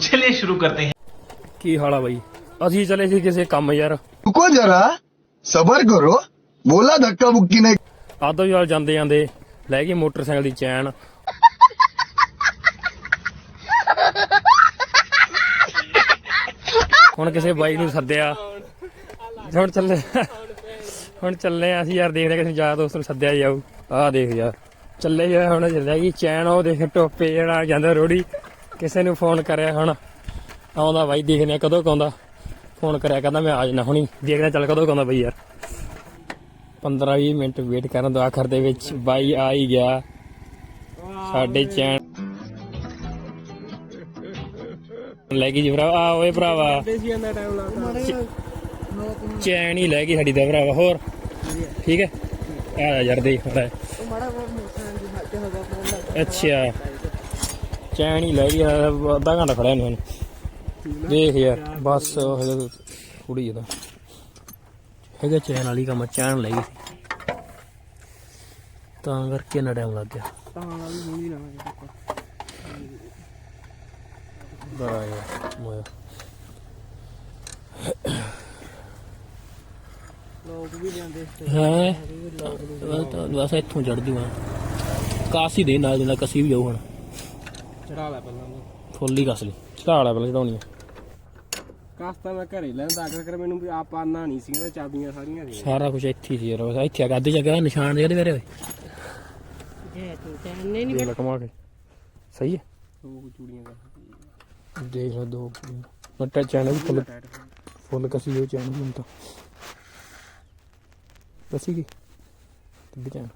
चलिए शुरू करते हैं ਕੀ ਹਾਲ ਆ ਬਾਈ ਅਸੀਂ ਚਲੇ ਸੀ ਕਿਸੇ ਕੰਮ ਯਾਰ रुको जरा सबर करो बोला धक्का मुक्की नहीं ਆਦੋ ਯਾਰ ਜਾਂਦੇ ਜਾਂਦੇ ਲੈ ਗਈ ਮੋਟਰਸਾਈਕਲ ਦੀ ਚੈਨ ਹੁਣ ਕਿਸੇ ਬਾਈ ਨੂੰ ਸੱਦਿਆ ਹੁਣ ਚੱਲੇ ਹੁਣ ਚੱਲੇ ਆ ਅਸੀਂ ਯਾਰ ਦੇਖਦੇ ਹਾਂ ਕਿਸੇ ਯਾਰ ਦੋਸਤ ਨੂੰ ਸੱਦਿਆ ਜਾਊ ਆਹ ਦੇਖ ਯਾਰ ਚੱਲੇ ਜਾ ਹੁਣ ਚੱਲਿਆ ਗਈ ਚੈਨ ਉਹ ਦੇਖ ਟੋਪੇ ਜਿਹੜਾ ਜਾਂਦਾ ਰੋੜੀ ਕਿਸੇ ਨੂੰ ਫੋਨ ਕਰਿਆ ਹੁਣ। ਆਉਂਦਾ ਬਾਈ, ਦੇਖਦੇ ਕਦੋਂ ਕਾਉਂਦਾ ਫੋਨ ਕਰਿਆ ਕਹਿੰਦਾ ਮੈਂ ਆ ਜਾਣਾ ਹੁਣੀ। ਦੇਖਦੇ ਚੱਲ ਕਦੋਂ ਕਾਉਂਦਾ ਬਾਈ ਯਾਰ। 15-20 ਮਿੰਟ ਵੇਟ ਕਰਨ ਤੋਂ ਆਖਰ ਦੇ ਵਿੱਚ। ਬਾਈ ਆ ਹੀ ਗਿਆ। ਸਾਡੇ ਚੈਨ ਲੈ ਗਈ ਜੀ ਭਰਾ ਆ ਓਏ ਭਰਾਵਾ। ਚੈਨ ਹੀ ਲੈ ਗਈ ਸਾਡੀ ਦਾ ਭਰਾਵਾ। ਹੋਰ? ਠੀਕ ਹੈ? ਆ ਯਾਰ ਦੇਖ ਰਿਹਾ ਅੱਛਾ। ਚੈਨ ਹੀ ਲੈ ਗਈ ਅੱਧਾ ਘੰਟਾ ਖੜਿਆ ਨੂੰ ਦੇਖ ਯਾਰ ਬਸ ਉਹ ਕੁੜੀ ਇਹਦਾ ਹੈਗਾ ਚੈਨ ਵਾਲੀ ਕੰਮ ਚੈਨ ਲੈ ਗਈ। ਤਾਂ ਕਰਕੇ ਨਾ ਟਾਈਮ ਲੱਗ ਗਿਆ। ਬੜਾ ਯਾਰ ਮੋਇਆ। ਲੋਕ ਵੀ ਜਾਂਦੇ ਹੈ? ਬਸ ਇੱਥੋਂ ਚੜ ਜੂਗਾ। ਕਾਸੀ ਦੇ ਨਾਲ ਜਿੰਦਾ ਕਸੀ ਵੀ ਜਾਊ ਹੁਣ। ਚੜਾ ਲੈ ਪਹਿਲਾਂ ਉਹਨੂੰ। ਫੁੱਲੀ ਕਸ ਲਈ ਚੜਾ ਲੈ ਪਹਿਲਾਂ ਚੜਾਉਣੀ ਆ। ਕਾਸਤਾ ਮੈਂ ਘਰੇ ਲੈਂਦਾ ਅਗਰ ਕਰ ਮੈਨੂੰ ਵੀ ਆਪ ਆਨਾ ਨਹੀਂ ਸੀ ਕਹਿੰਦਾ ਚਾਬੀਆਂ ਸਾਰੀਆਂ ਸੀ ਸਾਰਾ ਕੁਝ ਇੱਥੇ ਹੀ ਸੀ ਯਾਰ ਬਸ ਇੱਥੇ ਆ ਅੱਧੀ ਜਗ੍ਹਾ ਨਿਸ਼ਾਨ ਜਿਹੜੇ ਮੇਰੇ ਹੋਏ ਜੇ ਤੂੰ ਨਹੀਂ ਦੇਖ ਲੈ ਕਮਾ ਕੇ। ਸਹੀ ਹੈ? ਦੋ ਚੂੜੀਆਂ ਦਾ। ਦੇਖ ਲੈ ਦੋ ਮੱਟਾ ਚੈਨਲ ਫੁੱਲ ਫੁੱਲ। ਕਸੀ ਹੋ ਚੈਨਲ ਹੁਣ ਤਾਂ। ਕਸੀ ਕੀ? ਤੇ ਚੈਨਲ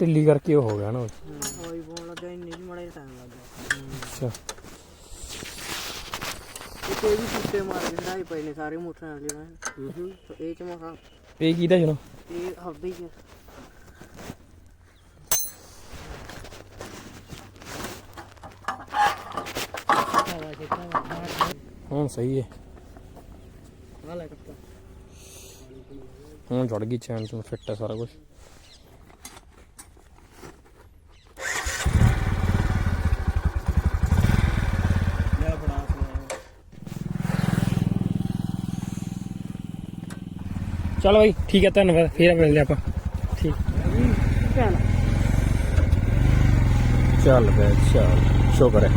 ਢਿੱਲੀ ਕਰਕੇ ਉਹ ਹੋ ਗਿਆ ਨਾ ਉਹ। ਹੋਈ ਫੋਨ ਲੱਗਾ ਇੰਨੇ ਵੀ ਮੜਾ ਟਾਈਮ ਲੱਗ ਗਿਆ। ਅੱਛਾ। ਇਹ ਕੋਈ ਵੀ ਸੁੱਤੇ ਮਾਰ ਕੇ ਖੜਾਈ ਪਏ ਨੇ ਸਾਰੇ ਮੋਟਰਾਂ ਵਾਲੇ ਨੇ ਇਹ ਚ ਮਖਾ ਇਹ ਕਿਹਦਾ ਜਣਾ ਇਹ ਹੱਬੀ ਚ। ਹਵਾ ਚ ਹੁਣ ਸਹੀ ਹੈ। ਹੁਣ ਜੜ ਗਈ ਚੈਨ ਤੋਂ ਫਿੱਟ ਹੈ ਸਾਰਾ ਕੁਝ ਚਲੋ ਬਾਈ ਠੀਕ ਹੈ ਧੰਨਵਾਦ ਫੇਰ ਮਿਲਦੇ ਆਪਾਂ। ਠੀਕ। ਚੱਲ। ਚੱਲ ਬੈ ਚੱਲ। ਸ਼ੁਕਰ ਹੈ।